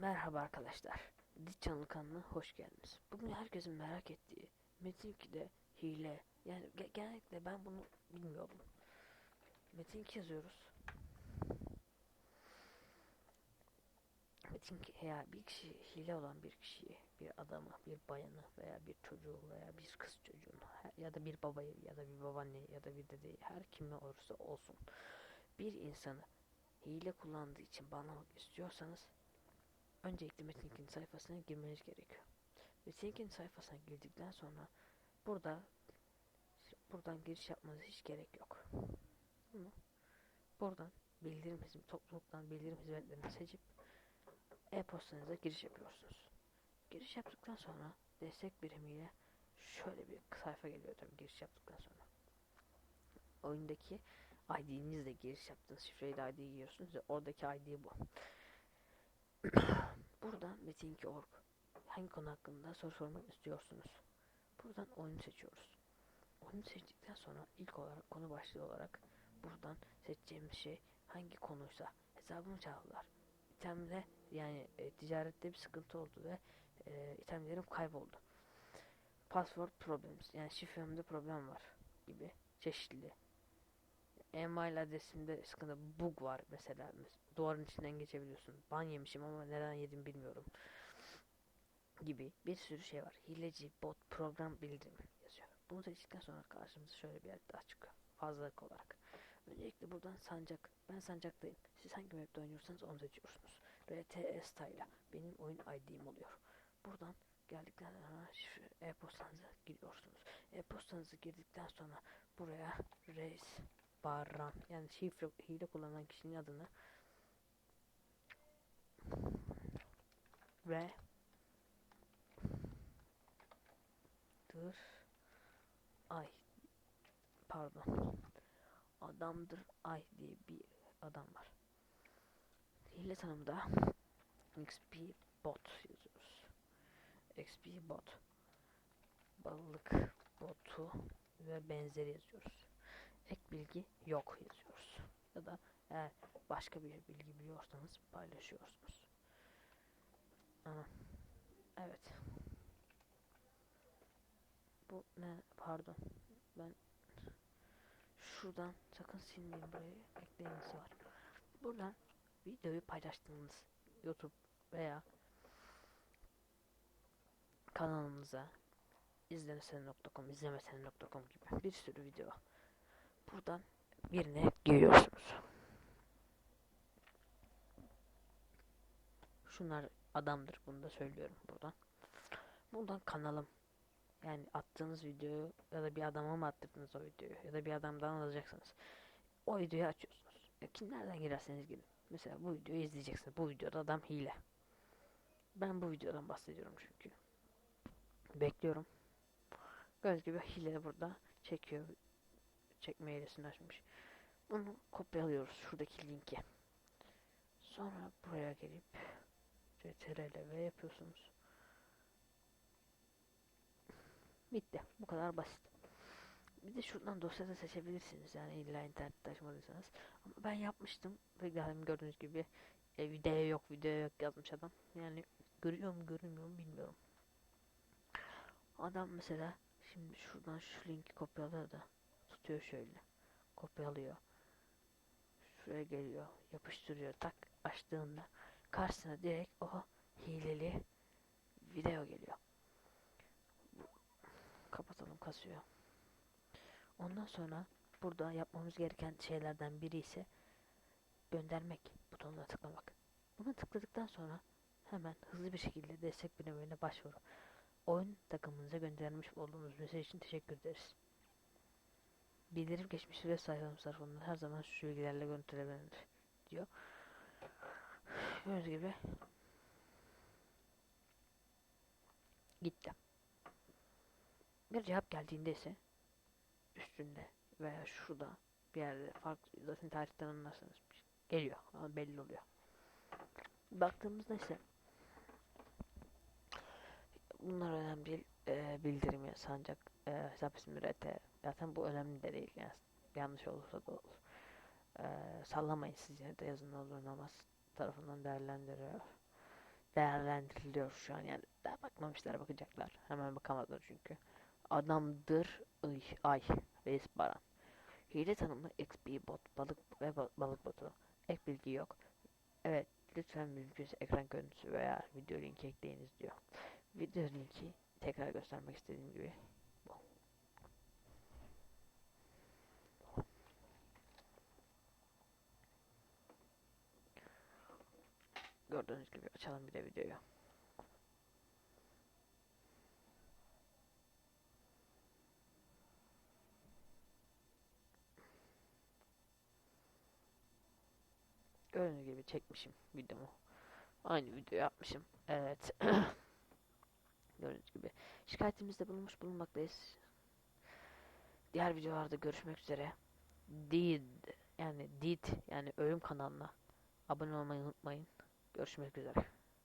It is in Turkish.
Merhaba arkadaşlar. Dit Channel kanalına hoş geldiniz. Bugün herkesin merak ettiği Metin 2'de hile. Yani ge- genellikle ben bunu bilmiyordum. Metin 2 yazıyoruz. Metin 2 ya bir kişi hile olan bir kişiyi, bir adamı, bir bayanı veya bir çocuğu veya bir kız çocuğunu ya da bir babayı ya da bir babaanneyi ya da bir dedeyi her kimi olursa olsun bir insanı hile kullandığı için banlamak istiyorsanız öncelikle Metin sayfasına girmeniz gerekiyor. Metin sayfasına girdikten sonra burada buradan giriş yapmanıza hiç gerek yok. Buradan bildirim hizmet topluluktan bildirim hizmetlerini seçip e-postanıza giriş yapıyorsunuz. Giriş yaptıktan sonra destek birimiyle şöyle bir sayfa geliyor tabii giriş yaptıktan sonra. Oyundaki ID'nizle giriş yaptığınız şifreyle ID'yi giriyorsunuz ve oradaki ID bu. Buradan metin2.org hangi konu hakkında soru sormak istiyorsunuz? Buradan oyunu seçiyoruz. Oyunu seçtikten sonra ilk olarak konu başlığı olarak buradan seçeceğimiz şey hangi konuysa hesabımı çaldılar. İtemde yani e, ticarette bir sıkıntı oldu ve e, itemlerim kayboldu. Password problems yani şifremde problem var gibi çeşitli. E-mail adresimde sıkıntı bug var mesela. Mes- Duvarın içinden geçebiliyorsun. Ban yemişim ama neden yedim bilmiyorum. Gibi bir sürü şey var. Hileci, bot, program bildirimi yazıyor. Bunu seçtikten sonra karşımıza şöyle bir yer daha çıkıyor. Fazlalık olarak. Öncelikle buradan sancak. Ben sancaktayım. Siz hangi map'te oynuyorsanız onu seçiyorsunuz. RTS Style benim oyun ID'm oluyor. Buradan geldikten sonra e-postanıza giriyorsunuz. E-postanızı girdikten sonra buraya reis Barran yani şifre hile kullanan kişinin adını ve dır ay pardon adamdır ay diye bir adam var. Hile tanımda XP bot yazıyoruz. XP bot balık botu ve benzeri yazıyoruz. Ek bilgi yok yazıyoruz. Ya da eğer başka bir bilgi biliyorsanız paylaşıyorsunuz. Aha. Evet. Bu ne? Pardon. Ben şuradan sakın silmeyin burayı. Ekleyiniz var. Buradan videoyu paylaştığınız YouTube veya kanalımıza izlemesene.com izlemesene.com gibi bir sürü video. Buradan birine giriyorsunuz. Şunlar adamdır. Bunu da söylüyorum buradan. Buradan kanalım. Yani attığınız videoyu ya da bir adama mı attırdınız o videoyu ya da bir adamdan alacaksınız. O videoyu açıyorsunuz. Ya kimlerden girerseniz girin. Mesela bu videoyu izleyeceksiniz. Bu videoda adam hile. Ben bu videodan bahsediyorum çünkü. Bekliyorum. Göz gibi hile burada çekiyor çekme eğrisini açmış. Bunu kopyalıyoruz şuradaki linki. Sonra buraya gelip CTRL V yapıyorsunuz. Bitti. Bu kadar basit. Bir de şuradan dosyada seçebilirsiniz. Yani illa internet taşımadıysanız. Ama ben yapmıştım. Ve geldim gördüğünüz gibi e, video yok video yok yazmış adam. Yani görüyor mu görünmüyor mu bilmiyorum. Adam mesela şimdi şuradan şu linki kopyalıyor da tutuyor şöyle. Kopyalıyor. Şuraya geliyor. Yapıştırıyor. Tak açtığında karşısına direkt o hileli video geliyor. Kapatalım kasıyor. Ondan sonra burada yapmamız gereken şeylerden biri ise göndermek butonuna tıklamak. Buna tıkladıktan sonra hemen hızlı bir şekilde destek birimine başvuru. Oyun takımınıza göndermiş olduğunuz mesaj için teşekkür ederiz. Bildirim geçmiş ve sayfamız tarafından her zaman şu bilgilerle görüntülenebilir diyor. Gördüğünüz gibi gitti. Bir cevap geldiğinde ise üstünde veya şurada bir yerde farklı zaten tarihten anlarsanız geliyor ama belli oluyor. Baktığımızda ise bunlar önemli değil. Ee, bildirimi sancak e, hesap ismi RT zaten bu önemli de değil yani yanlış olursa da olur. Ee, sallamayın siz yine de yazın olur namaz tarafından değerlendiriyor. değerlendiriliyor şu an. Yani daha bakmamışlar bakacaklar. Hemen bakamadılar çünkü. Adamdır ay, ay reis baran hile tanımlı XP bot balık ve ba- balık botu. Ek bilgi yok. Evet lütfen mümkünse ekran görüntüsü veya video linki ekleyiniz diyor. Video linki tekrar göstermek istediğim gibi Gördüğünüz gibi açalım bir de videoyu. Gördüğünüz gibi çekmişim videomu. Aynı video yapmışım. Evet. Gördüğünüz gibi. Şikayetimizde bulunmuş bulunmaktayız. Diğer videolarda görüşmek üzere. Did yani Did yani ölüm kanalına abone olmayı unutmayın. Görüşmek üzere.